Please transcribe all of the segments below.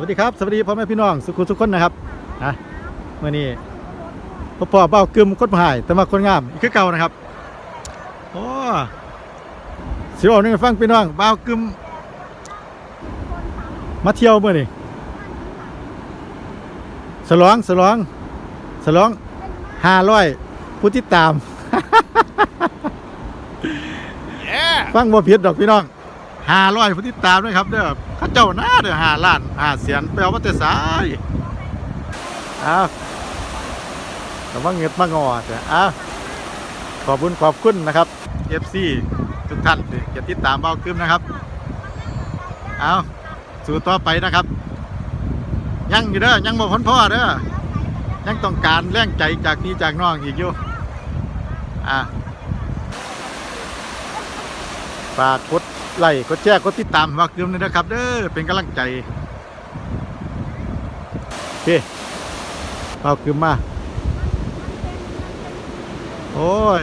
วัสดีครับ สวัสดีพ่อแม่พี่น้องสุขุมทุกคนนะครับนะเมื่อนี้พ่อพ่อเบ้ากึมคนหาย แต่มาคนงามอีกคือเก่านะครับโอ้สิบอกนี่ฟังพี่น้องเบ้ากึมมาเที่ยวเมื่อนี้สลองสลองสลองห้าร้อยผู้ติดตาม ฟังบ่ผิดดอกพี่น้อง ห้าร้อยผู้ติดตามด้วยครับเด้อเข้าเจ้าหน้าเด้อห้าล้านห้าเสียนไปเอามาแต่สายอ้าวแต่ว่าเงิดมากงอแต่อ้าวขอบคุณขอบคุณนะครับ FC ทุกท่านที่จะติดตามเบาขึ้นนะครับเอาสู่ต่อไปนะครับ ยังอยู่เด้อยังบ่พ้นพ่อเด้อยังต้องการแรงใจจากพี่จากน้องอีกอยู่อ่าฝากกด ไลค์กดแชร์กดติดตามมากขึ้นเลยนะครับ เด้อเป็นกำลังใจโอเคเอาขึ้นมา โอ้ย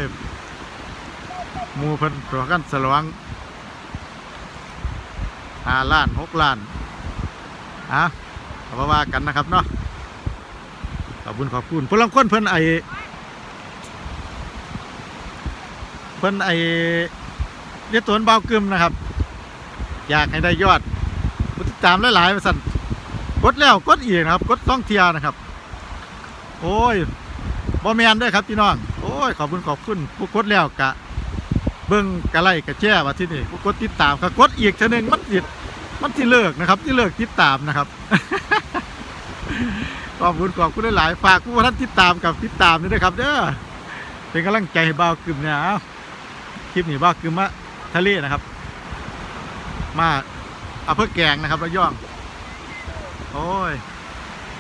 มูเพิ่นตัวกันสลวงห้าล้านหกล้านอะเอาว่ากันนะครับเนาะขอบคุณขอบคุณพลังคนเพิ่นไอเพิ่นไอเรียกตัวเบากึมนะครับ อยากให้ได้ยอดผู้ติดตามหลายๆมาสั่นกดแล้วกดอีกนะครับ กดต้องเทียนะครับ โอ้ยบอแมนด้วยครับพี่น้องโอ้ยขอบคุณขอบคุณผู้กดแล้วกะเบิ้งกะไลกะแจ้ว่าที่นี่ผู้กดติดตามก็กดอีกเท่านึงมันติดมันที่เลิกนะครับ ที่เลิกติดตามนะครับขอบคุณขอบคุณหลายๆฝากผู้ท่านติดตามกับติดตามด้วยนะครับเด้อเป็นกำลังใจให้เบากึมเนี่ยคลิปนี้ว่าคือมาทะเลนะครับ มาเอาเพื่อแกงนะครับระยอง โอ้ย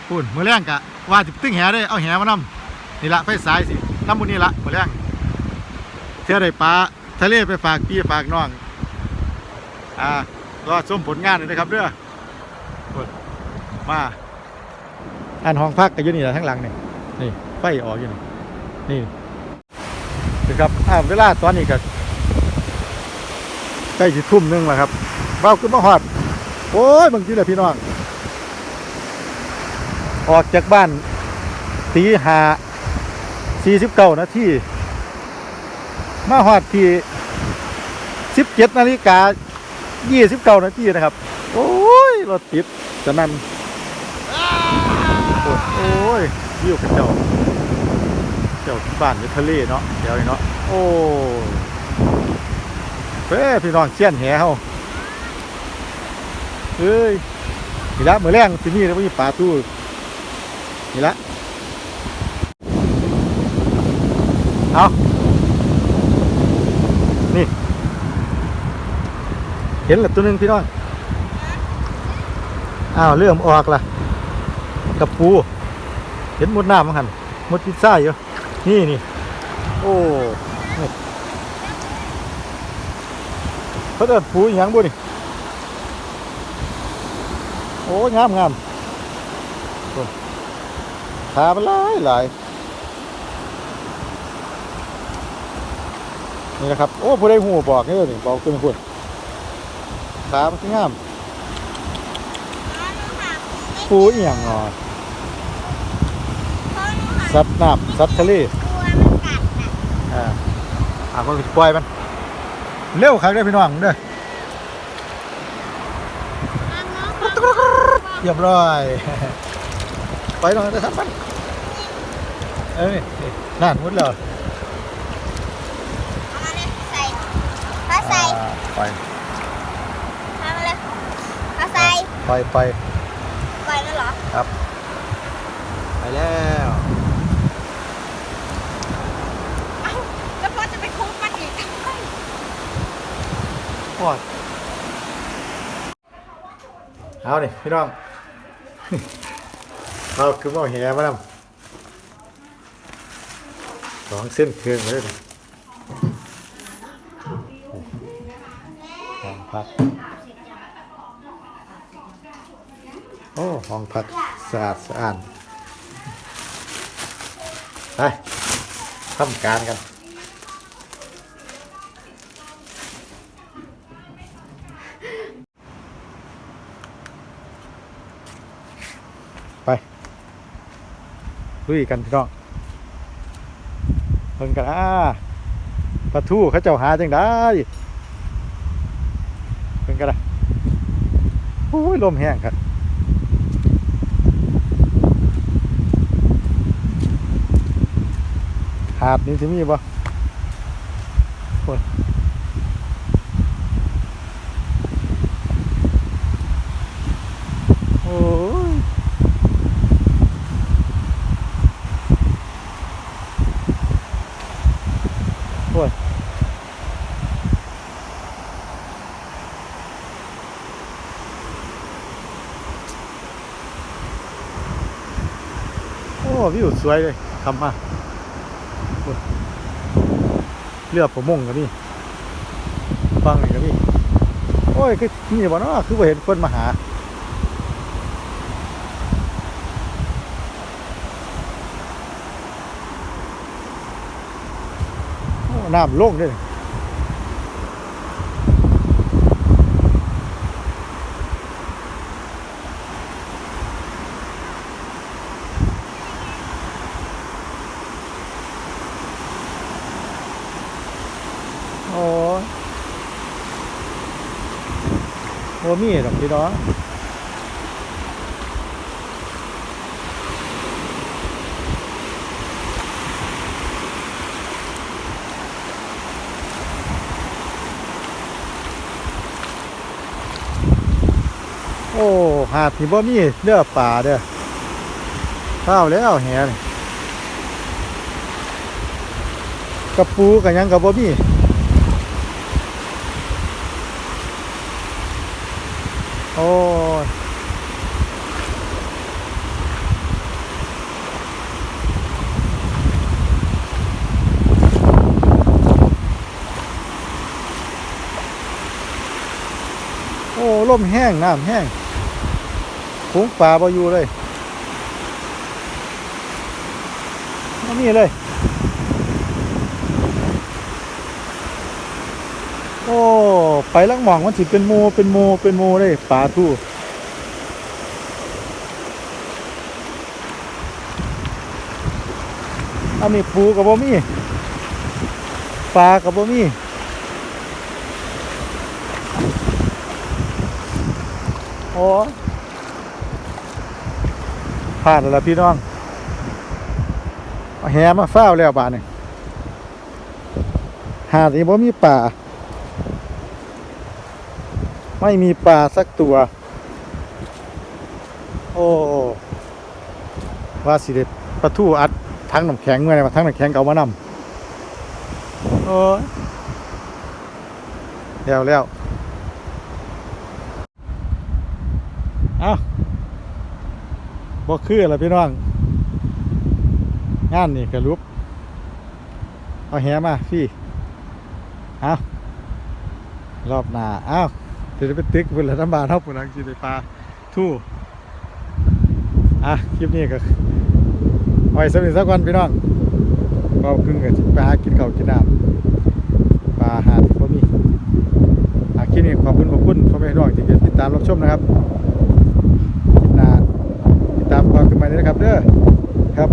ปุ่นมือแรงกะว่าจะตึ้งแหได้เอาแหมานำนี่ละไฟสายสิน้ำมูนี่ละมือแรงเที่ยวได้ปลาทะเลไปฝากพี่ฝากน้องอ่ารอชมผลงานเลยนะครับเด้อปุ่นมาอันห้องพักกันอยู่นี่แหละทั้งหลังนี่นี่ไฟออกอยู่นี่นี่นะครับอ่าเวลาตอนนี้ก็ ใกล้สิทุ่มหนึงแล้วครับเบ้าขึ้นมาหอด โอ้ยบางทีแหละพี่น้อง ออกจากบ้านตีหาสี่สิบเก้านาทีมาหอดที่สิบเจ็ดนาฬิกายี่สิบเก้านาทีนะครับ โอ้ยรถติดจะนั่นโอ้ยวิวกระเจ้าเจ้าบ้านอยู่ทะเลเนาะเดี๋ยวนี้เนาะโอ้ เฮ้พี่น้องเชี่ยนแหเฮาเฮ้ยนี่ละมือแรงที่นี่แล้วมีปลาตู้นี่ละเอานี่ เห็นแล้วตัวหนึงพี่น้องอ้าวเริ่มออกละกับปู เห็นมดน้ำมั้งหันมดพิซซ่าอยู่นี่นี่โอ้นี่ เขาเดินผูอหย่างบุนี่โอ้งามงามขามันหลายหลายนี่นะครับ โอ้ผู้ได้หูบอกนี่นี่บอกขึ้นพูดขามันงามปูอหย่างงอสัตว์น้ำสัตว์ทะเลอ่าอ่าก็ปล่อยมัน เร็วครับเด้อพี่น้องเด้อเรียบร้อย ไปหน่อยนะครับมันเอ้ยนั่นมุดแล้วเอาใส่อ่าไปเอามาเลยเอาใส่ไปไปปล่อยแล้วเหรอ ครับ ไปแล้ว เอ้าแล้วพ่อจะไปคุกมันอีกทำไม โอ้ยเอาดิพี่น้องเอาคือมองแหมาดำสองเส้นเครื่องเลยห้องพัก โอ้ห้องพักสะอาดสะอาดไปทำการกัน ลุยกันพี่น้องเพิ่นกันอ่าปลาทูเขาเจ้าหาจังได้เพิ่นกันอะโอ้ยลมแห้งครับหาดนี่สิมีบ่โอ้ยโอ้ย โอ้ยโอ้วิวสวยเลยคำมาเรือประมงกันนี่ฟังนี่กันนี่โอ้ยคือนี่บ่เนาะคือบ่เห็นคนมาหาน้ำลงด้วยนี่โอ้ย โอ้มีดอกพี่น้องโอ้หาดที่บ่มีเลือป่าเด้อข้าวแล้วแหนี่กระปูกับยังกับบ่มี โอ้ลมแห้งน้ำแห้งฝูงป่าบอยู่เลยบ่เลย โอ้ ไปลังหมองมันสิเป็นโมเป็นโมเป็นโมเลยปลาทูอันนี้ปูกับบ่มีปลากับบ่มี โอ้พลาดแล้วล่ะพี่น้องเอาแหมาฟ้าวแล้วบาดนี่หาดนี้บ่มีป่า ไม่มีปลาสักตัว โอ้ว่าสิเด็ดปลาทูอัดทั้งน้ำแข็งเมื่อไหร่มาทั้งน้ำแข็งเก่ามานำโอ้ยแล้วแล้วเอา บ่คือละพี่น้องงานนี่กระลุบเอาแหมาพี่เอารอบหน้าอ้าวเดี๋ยวไปตึกเวลาน้ำบานเท่าปุ่นอังจีในปปลาทู่อะคลิปนี้ก็ไว้สำหรับสักวันพี่น้องก็ครึ่งกับไปหากินข้าวกินน้ำปลาอาหารก็มีอะคลิปนี้ขอบคุณขอบคุณพ่อแม่พี่น้องที่ติดตามรับชมนะครับ คลิปหน้าติดตามความขึ้นมาเลยนะครับเด้อครับ